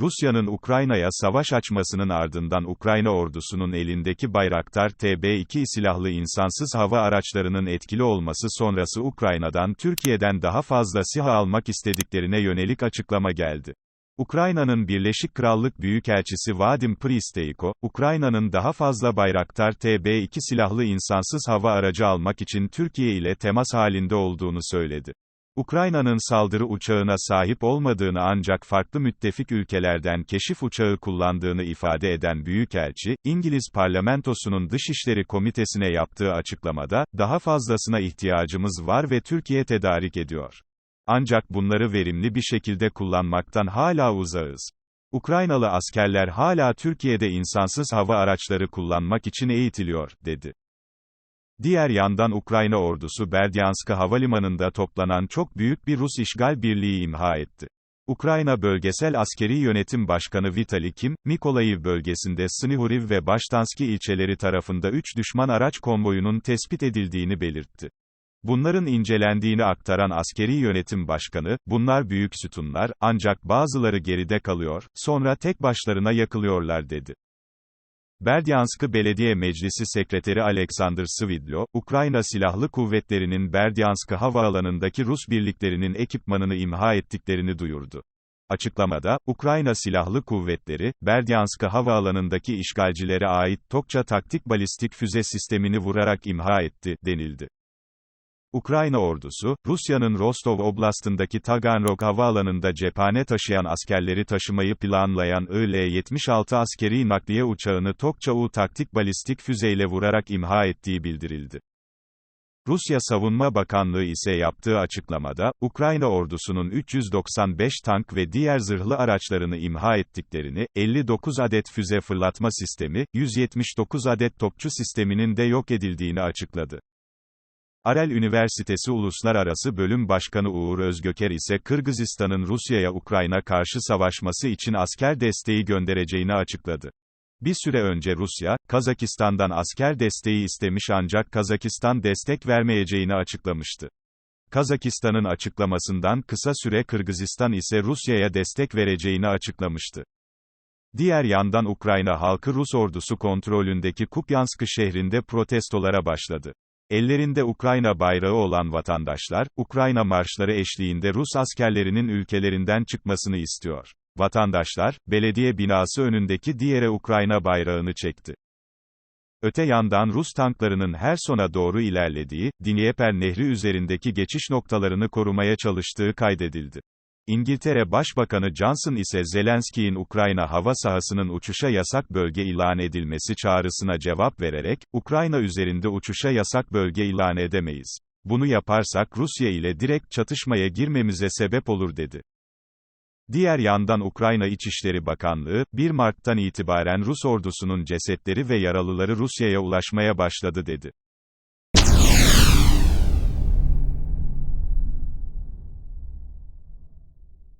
Rusya'nın Ukrayna'ya savaş açmasının ardından Ukrayna ordusunun elindeki Bayraktar TB2 silahlı insansız hava araçlarının etkili olması sonrası Ukrayna'dan Türkiye'den daha fazla SİHA almak istediklerine yönelik açıklama geldi. Ukrayna'nın Birleşik Krallık Büyükelçisi Vadim Pristeiko, Ukrayna'nın daha fazla Bayraktar TB2 silahlı insansız hava aracı almak için Türkiye ile temas halinde olduğunu söyledi. Ukrayna'nın saldırı uçağına sahip olmadığını ancak farklı müttefik ülkelerden keşif uçağı kullandığını ifade eden Büyükelçi, İngiliz parlamentosunun Dışişleri Komitesi'ne yaptığı açıklamada, daha fazlasına ihtiyacımız var ve Türkiye tedarik ediyor. Ancak bunları verimli bir şekilde kullanmaktan hala uzağız. Ukraynalı askerler hala Türkiye'de insansız hava araçları kullanmak için eğitiliyor, dedi. Diğer yandan Ukrayna ordusu Berdyansk'a havalimanında toplanan çok büyük bir Rus işgal birliği imha etti. Ukrayna Bölgesel Askeri Yönetim Başkanı Vitali Kim, Mikolayiv bölgesinde Snihuriv ve Baştanski ilçeleri tarafında 3 düşman araç konvoyunun tespit edildiğini belirtti. Bunların incelendiğini aktaran askeri yönetim başkanı, bunlar büyük sütunlar, ancak bazıları geride kalıyor, sonra tek başlarına yakılıyorlar dedi. Berdyanskı Belediye Meclisi Sekreteri Alexander Svidlo, Ukrayna Silahlı Kuvvetleri'nin Berdyanskı havaalanındaki Rus birliklerinin ekipmanını imha ettiklerini duyurdu. Açıklamada, Ukrayna Silahlı Kuvvetleri, Berdyanskı havaalanındaki işgalcilere ait Tokça taktik balistik füze sistemini vurarak imha etti, denildi. Ukrayna ordusu, Rusya'nın Rostov Oblast'ındaki Taganrog havaalanında cephane taşıyan askerleri taşımayı planlayan Il-76 askeri nakliye uçağını Tokça-U taktik balistik füzeyle vurarak imha ettiği bildirildi. Rusya Savunma Bakanlığı ise yaptığı açıklamada, Ukrayna ordusunun 395 tank ve diğer zırhlı araçlarını imha ettiklerini, 59 adet füze fırlatma sistemi, 179 adet topçu sisteminin de yok edildiğini açıkladı. Arel Üniversitesi Uluslararası Bölüm Başkanı Uğur Özgöker ise Kırgızistan'ın Rusya'ya Ukrayna karşı savaşması için asker desteği göndereceğini açıkladı. Bir süre önce Rusya, Kazakistan'dan asker desteği istemiş ancak Kazakistan destek vermeyeceğini açıklamıştı. Kazakistan'ın açıklamasından kısa süre Kırgızistan ise Rusya'ya destek vereceğini açıklamıştı. Diğer yandan Ukrayna halkı Rus ordusu kontrolündeki Kupyansk şehrinde protestolara başladı. Ellerinde Ukrayna bayrağı olan vatandaşlar, Ukrayna marşları eşliğinde Rus askerlerinin ülkelerinden çıkmasını istiyor. Vatandaşlar, belediye binası önündeki diğere Ukrayna bayrağını çekti. Öte yandan Rus tanklarının her sona doğru ilerlediği, Dnieper Nehri üzerindeki geçiş noktalarını korumaya çalıştığı kaydedildi. İngiltere Başbakanı Johnson ise Zelenski'nin Ukrayna hava sahasının uçuşa yasak bölge ilan edilmesi çağrısına cevap vererek, Ukrayna üzerinde uçuşa yasak bölge ilan edemeyiz. Bunu yaparsak Rusya ile direkt çatışmaya girmemize sebep olur dedi. Diğer yandan Ukrayna İçişleri Bakanlığı, 1 Mart'tan itibaren Rus ordusunun cesetleri ve yaralıları Rusya'ya ulaşmaya başladı dedi.